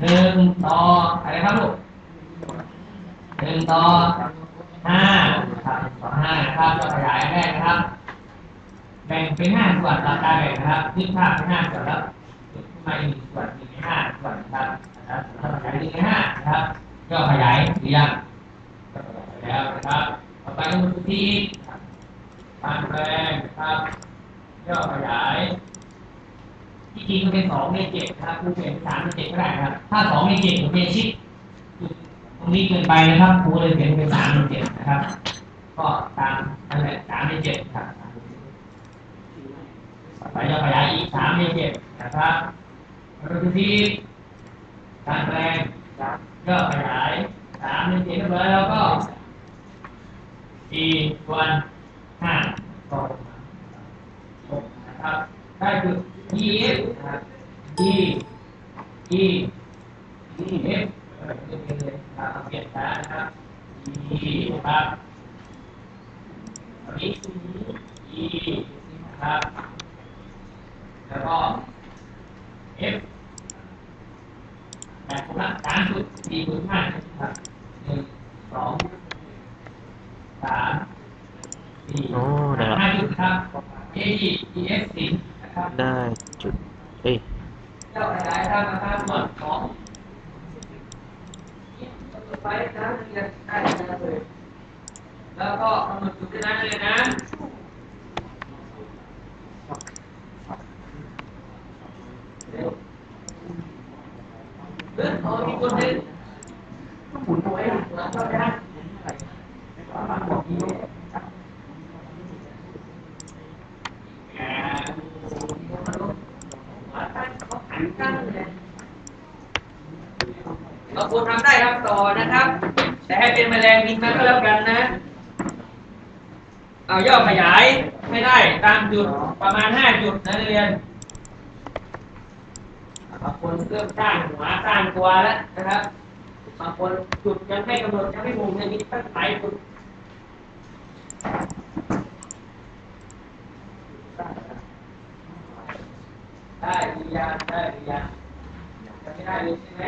หนึ่งต่ออะไรครับลูกหนึ่งต่อห้าครับต่อห้านะครับก็ขยายแรกนะครับ แบ่งเป็นห้าส่วนตามการแบ่งนะครับนึกภาพเป็นห้าส่วนแล้วขึ้นมาอีกหนึ่งส่วนหนึ่งในห้าส่วนนะครับนะครับถ้าขยายหนึ่งในห้านะครับก็ขยายหรือยังก็ขยายแล้วนะครับต่อไปก็มือที่การแปลงนะครับย่อขยาย ที่จริงมันเป็นสองในเจ็ดนะครับครูเป็นสามในเจ็ดก็ได้นะครับ ถ้าสองในเจ็ดผมเป็นชิดตรงนี้เกินไปนะครับครูเลยเขียนเป็นสามในเจ็ดนะครับ ก็ตามนั่นแหละสามในเจ็ดครับไปจะขยายอีกสามในเจ็ดนะครับแล้วก็ที่การแปลงก็ขยายสามในเจ็ดเรียบร้อยแล้วก็อีส่วนห้าก็หกนะครับ ได้คือ E F นะครับ E E E F เออเปลี่ยนเลยนะครับเปลี่ยนช้านะครับ E นะครับอันนี้ E นะครับ แล้วก็ F แบบผมละสามจุดสี่จุดห้านะครับหนึ่งสองสามสี่โอ้ได้ละห้าจุดครับ A E E F สี่ นะครับได้จุด เอ้ยเจ้าขยายทานะครับส่วนของไปนะเรียนได้เลยแล้วก็กำหนดจุดด้วยนเลยนะเร็วเฮ้ยเอามีคนเล่นหมุนเอาไว้หลังเจ้าได้บอกนี้แหม เราควรทำได้ครับต่อนะครับ แต่ให้เป็นแมลงบินมาก็แล้วกันนะเอาย่อขยายไม่ได้ตามจุดประมาณห้าจุดนะนักเรียนบางคนเริ่มสร้างหัวสร้างตัวแล้วนะครับบางคนจุดยังไม่กำหนดยังไม่มุมยังมีตั้งหลายจุดได้หรือยังได้หรือยังยังไม่ได้เลยใช่ไหม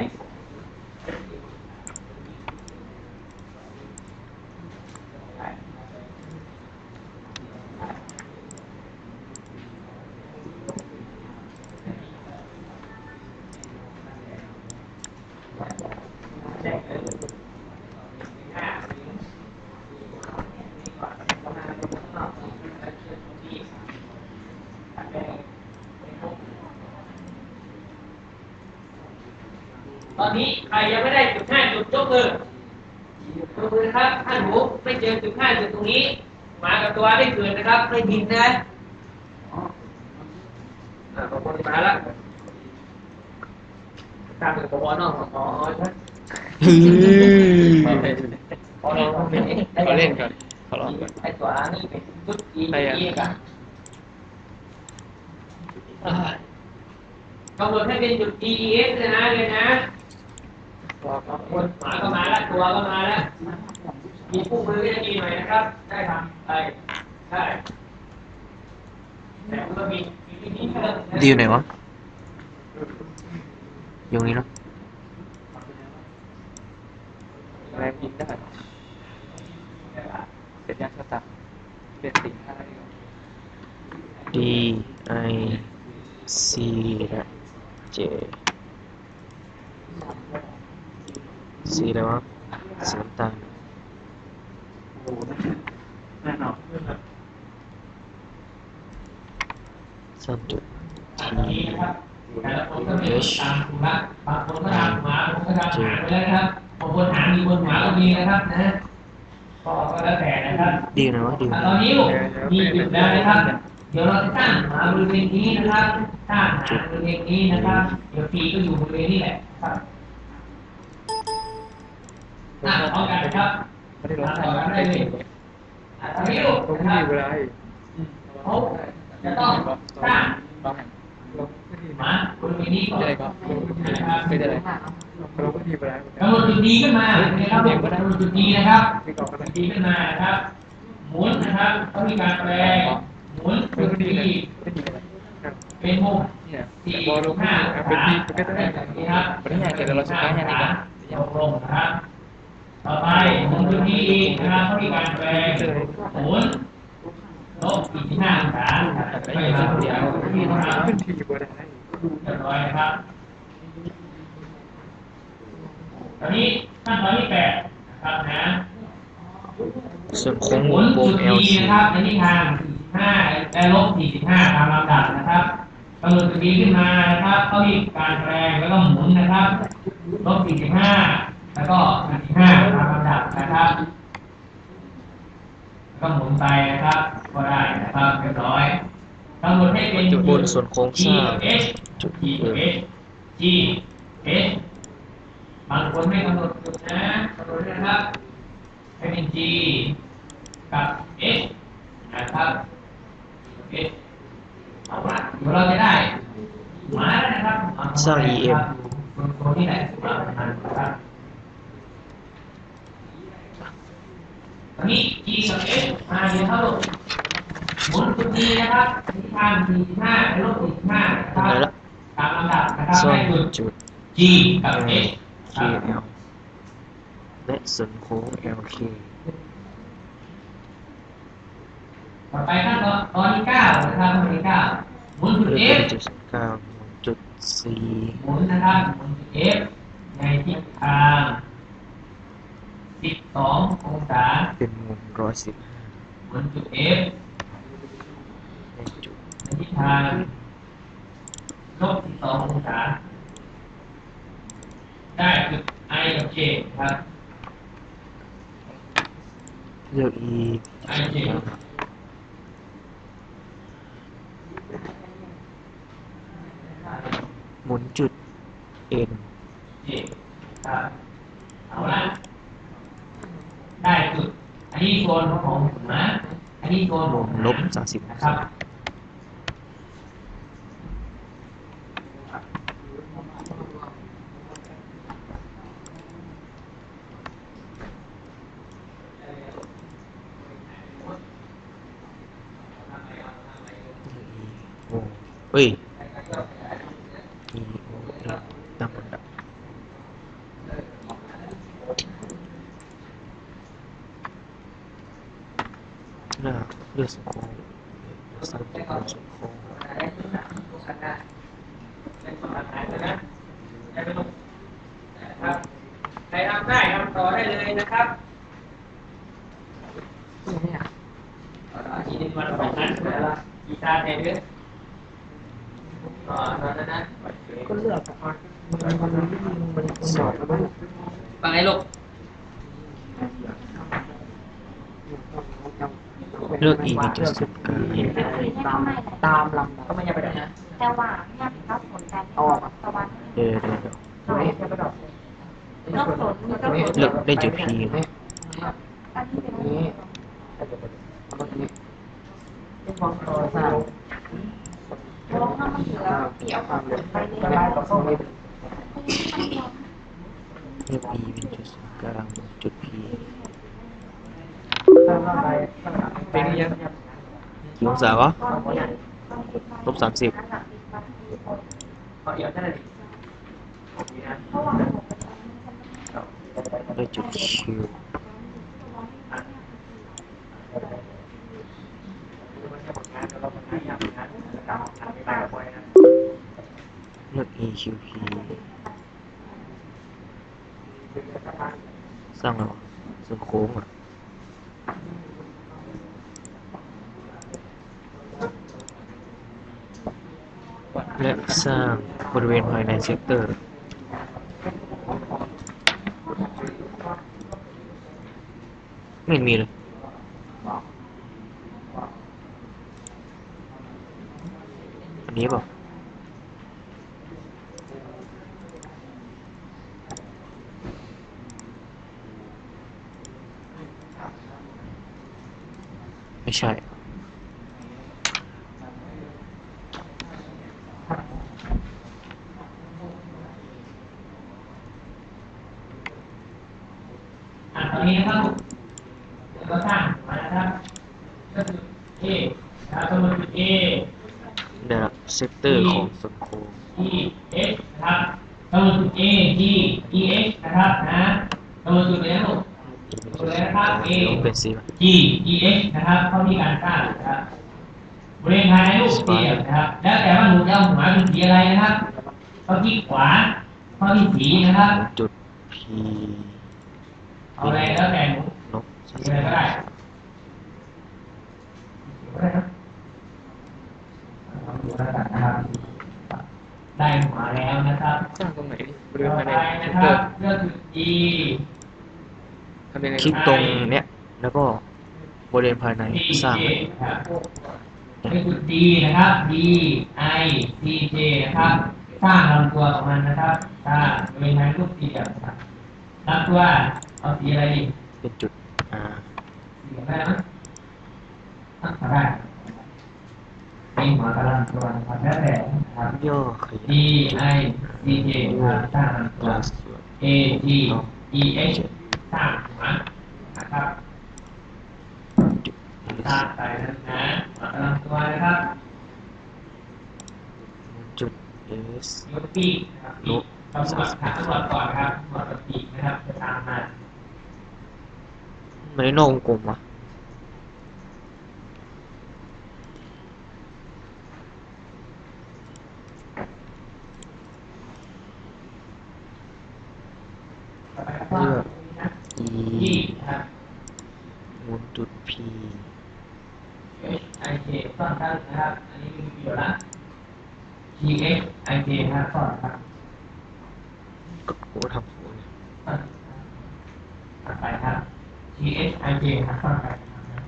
ตอ นนี้ใครยังไม่ได้จุดห้าจุดยกมือยกมือนะครับท่านหนูไม่เจอจุดห้าจุดตรงนี้หมากับตัวได้เกิดนะครับไม่บินนะอ่าขอบคุณมาแล้วตามเป็นปวนอกอ๋อใช่ฮือพอเราเป็นเขาเล่นก่อนเขาลองก่อนไอ้ตัวนี้เป็นจุดอีไปอะอีกันกำหนดให้เป็นจุด E E S เลยนะเลยนะ คนหมาก็มาแล้วตัวก็มาแล้วมีคู่มือก็จะดีหน่อยนะครับ ได้ทำไปได้แต่มันก็มีมีวิธีเพิ่มนะดีอยู่ไหนวะอยู่ตรงนี้เนาะแรงยิงได้เป็นยาสตาร์เป็นสิ่งที่ D I C และ J C แล้ววะสีน้ำตาลสามจุดอันนี้นะครับแต่ละดานหัวบนกระดานฐานไปแล้วครับบนฐานมีบนหมาก็มีนะครับนะก็ก็แล้วแต่นะครับดีอยู่ไหนวะดีตอนนี้ลูกมีจุดแล้วนะครับเดี๋ยวเราจะสร้งหมาบริเวณนี้นะครับสร้งหางบริเวณนี้นะครับ เดี๋ยวปีก็อยู่บริเวณนี้แหละครับ อะพร้อมกันนะครับไม่ได้ลงต่อกันได้เลยอะตอนนี้ลูกลงนะคที่รับเวลาเขาจะต้องสร้างลงลงที่หมาบริเวณนี้ก่อนจะได้ก็ลงที่เป็นอะไรลงที่เวลากำหนดจุดดีขึ้นมานะครับผมกำหนดจุดดีนะครับที่ก่อนก็จุได้ดดีขึ้นมานะครับ หมุนนะครับต้องมีการแปลงหมุนจุดดีไม่ดีอะไรเป็นมุมเนี่ยสี่บองห้าเป็นทีเป็นก็ได้แบบนี้ครับวันนี้อยากจะเราสุดท้ายเนี่ยดีกว่างลงนะครับ ต่อไปหมุนพื้นที่อีกนะครับเขามีการแปลงหนลบสี่สิบห้าองศาไม่มาเดียวที่นะครับเป็นทีบอลได้เรียบร้อยนะครับตอนนี้ขั้นตอนที่แปดนะครับนะส่วนโค้งหวงนกลจุมด L ดีนะครับในทิศทาง45และลบ45ตามลำดับนะครับกำหนดจุดดีขึ้นมานะครับก็มีการแปลงแล้วก็หมุนนะครับลบ45 แล้วก็45ตามลำดับนะครับแล้วก็หมุนไปนะครับ ก็ได้นะครับเรียบร้อยกำหนดให้เป็นจุดบนส่วนโครงสร้าง G H จุด G H G H บางคนไม่กำหนดจุดนะกำหนดด้วยนะครับให้เป็น G กับ H นะครับ H เอาละเดี๋ยวเราจะได้มาแล้วนะครับสร้าง EM ตัวที่ไหนสำหรับมันนะครับ ตอนนี้ G กับ H มาเรียนเท่าลูกหมุนจุดนี้นะครับทิศทาง45ไปลบ45นะคทำรับไงละตามลำดับนะครับส่วนได้จุดจุด G กับ L H K L และส่วนโค้ง L K ต่อไปขั้นตอนตอนที่เก้านะครับตอนที่เก้าหมุนจุดเลือก F เป็นจุดศูนย์กลางจุด C หมุนนะครับหมุนจุด F ในทิศทาง 12องศาเป็นมุมร้อยสิบหมุนจุด F ในจุดในทิศทางลบ12องศาได้จุด I กับ J ครับเลือก E ไอเจหมุนจุด N J ครับเอาละได้จุดอั นี้โซนของผมนะอันนี้โซนผมลบสามสิบนะครับเฮ้ย E O N ตามลำดับ เลือกเลือกส่วนโค้งสร้างตัวส่วนโค้งใครทำได้ทำต่อได้เลยนะครับอีกวันสองนั้นกีตาร์เทนด้วยต่อตอนนั้นนะก็เลือกมันมันมันสอบแล้วมันฟังไอ้ลูก เลือก E เป็นจุดศูนย์กลางตามตามลำก็ไม่ยังไปได้นะแต่ว่าเนี่ยเราสนใจตะวันเดี๋ยวเดี๋ยวเดี๋ยวเราจะไปดอกเราสนมีก็สนเลือกได้จุด P นี่อันนี้เป็นนี่เอาตรงนี้เพราะว่ามันเหลือเปียกความเร็วไปเลยได้ก็ต้องมีเลือก e เป็นจุดกลางจุด P เป็นยังกี่องศาวะลบสามสิบขอเดี๋ยวจะได้ได้จุด Q เลือก E Q P สร้างอะไรวะส่วนโค้งอะ และ สร้างบริเวณภายในเซกเตอร์ ไม่มีเลยอันนี้เปล่าไม่ใช่ อะตอนนี้นะครับเดี๋ยวก็ส ร้างมานะครับก็คือ A นะครับสมมติ A เดี๋ยวนะเซกเตอร์ของส่วนโค้ง E X นะครับกำหนดจุด A G E X นะครับนะกำหนดจุดเลยนะลูกจุดเลยนะครับ A ต้องเป็นสีป่ะ G E X นะครับเข้าที่การสร้างนะครับบริเวณภายในรูปสี่เหลี่ยมนะครับ แล้วแต่ว่าหนูจะเอาหัวเป็นสีอะไรนะครับเข้าที่ขวาเข้าที่สีนะครับ จุด P เอาอะไรแล้วแต่หนูนกสีอะไรก็ได้ก็ได้ครับเอาดูแล้วกันนะครับ ได้หัวแล้วนะครับ สร้างต รงไหนดิบริเวต่อณภายในไปเซ็นะนคเตอรับร์เลือกจุด E ทำยังไงคลิกตรงเนี้ยแล้วก็บริเวณภายใน D สร้าง J ครับเป็นจุด D นะครับ D I D J นะครับสร้างลำตัวของมันนะครับสร้างบริเวณภายในรูปสี่เหลี่ยมนะครับลำตัวเอาสีอะไรดีเป็นจุด R สีเหลืองได้ไหมอะเอาได้ เป็นหัวกระลำตัวนะครับแล้วแต่นะครับย่อข D ยาย I D J นะครับสร้างตัว A G E X สร้างหัวนะครับจุดสร้างไปนะนนะหัวกระลำตัวนะครับจุด S ยกปีนะครับปีตำรวจหามตำรวจก่อนครับตำรวจปีนะครับจะตามมาไม่ได้นองกลมอะ ต่อไปก็นะ E ที่นะครับ หมุนจุด P H I J ซ่อนกันนะครับ อันนี้มีประโยชน์ละ G X I J นะครับซ่อนครับ ก็โอ้ทำโอ้เนี่ย ซ่อนต่อไปครับ G H I J ครับซ่อนไปนะครับ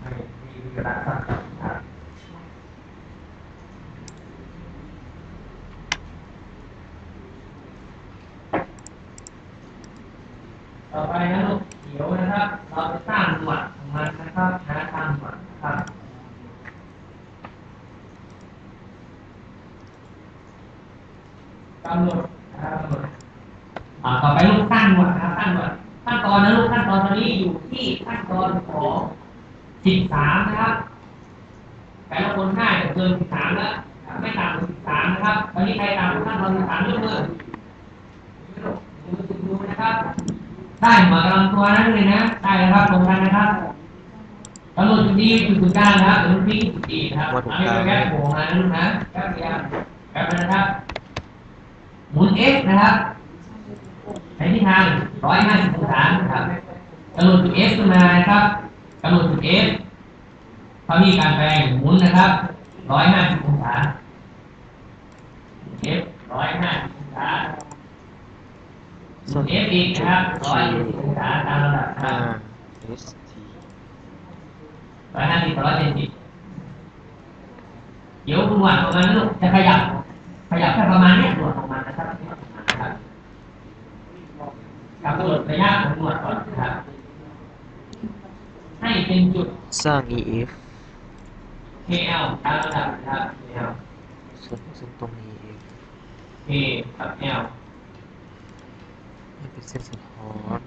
ไม่มีประโยชน์ละซ่อนกันครับต่อไปนะลูกเขียวนะครับ เราจะสร้างหนวดของมันนะครับหาทางหนวดนะครับกำหนดนะครับกำหนดต่อไปลูกตั้งหมดนะครับตั้งหมด ขั้นตอนนะลูกขั้นตอนตอนนี้อยู่ที่ขั้นตอนของสิบสามนะครับ แต่ละคนง่ายเกินสิบสามแล้วไม่ต่ำกว่าสิบสามนะครับตอนนี้ใครต่ำกว่าขั้นตอนสิบสามยกมือดูนะครับ ได้หัวกำลังตัวนั้นเลยนะ ได้แล้วครับตรงกันนะครับกำหนดจุดนี้จุดศูนย์กางนะครับเดี๋ยวมันพลิกจุดอีนะครับเอาไปแก้โผล่มานะลูกนะแป๊บเดียวแป๊บนึงนะครับ หมุน x นะครับ ในทิศทาง 150 องศานะครับกำหนดจุด x ขึ้นมานะครับกำหนดจุด f เขามีการแปลงหมุนนะครับ 150 องศา f 150 องศาหมุน f อีกนะครับ150องศาตามระดับนะครับ R S T 150ต่อ170เดี๋ยวคุณหวัดของมันลูกจะขยับ ขยับแค่ประมาณเนี้ยหนวดของมันนะครับนะครับกำหนดระยะของหนวดก่อนนะครับ ให้เป็นจุด สร้าง E F KL ตามระดับนะครับ KL ซึ่งซึ่งตรงนี้ F K กับ L ให้เป็นเส้นสะท้อน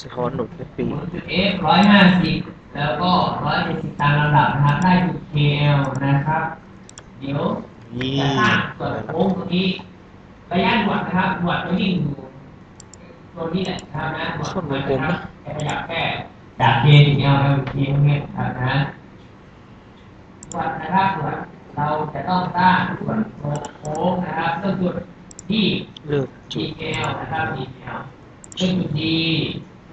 สะท้อนหนุนเป็นปีหมุนจุด F ร้อยห้าสิบแล้วก็ร้อยเจ็ดสิบตามลำดับนะครับได้จุด KL นะครับ เดี๋ยวนี่จะสร้างส่วนโค้งตรงนี้ ระยะหนวดนะครับหนวดตัวนี้อยู่ตรงนี้แหละนะครับนะหนวดนะครับขยับแค่จาก K ถึง L L ถึง K ตรงนี้นะครับนะหนวดนะครับหนวดเราจะต้องสร้างส่วนโค้งนะครับเริ่มจุดที่เลือกจุด GL นะครับ GL ซึ่งจุด D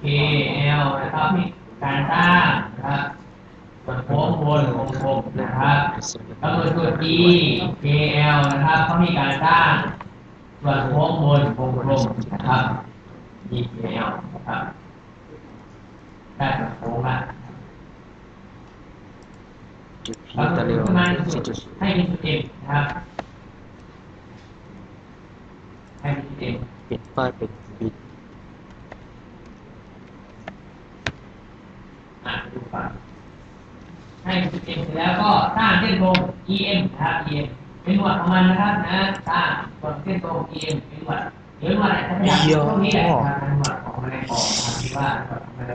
KL นะครับมีการสร้างนะครับส่วนโค้งบนวงกลมนะครับกำหนดจุด E KL นะครับเขามีการสร้าง ส่วนโค้งบนวงกลมนะครับ E KL นะครับได้ส่วนโค้งละจุดพีกำหนตะดเร็วขึ้นมาสี่จุดให้เป็นจุด M นะครับให้เป็นจุด M เปลี่ยนป้ายเป็นบิตอะดูก่อนให้เป็นจุด M เสร็จแล้วก็สร้างเส้นตรง EM นะครับ EM เป็นหวัดของมันนะครับนะตาหนเส้นตรงเอียงเป็นหวัดหรือว่าอะไรทั้งอย่างพวกนี้แหละเป็นหวัดของแมลงปอที่ว่า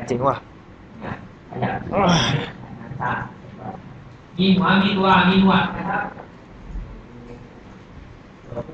จริงว่ะอยากตามีหัวมีตัวมีหวัดนะครับ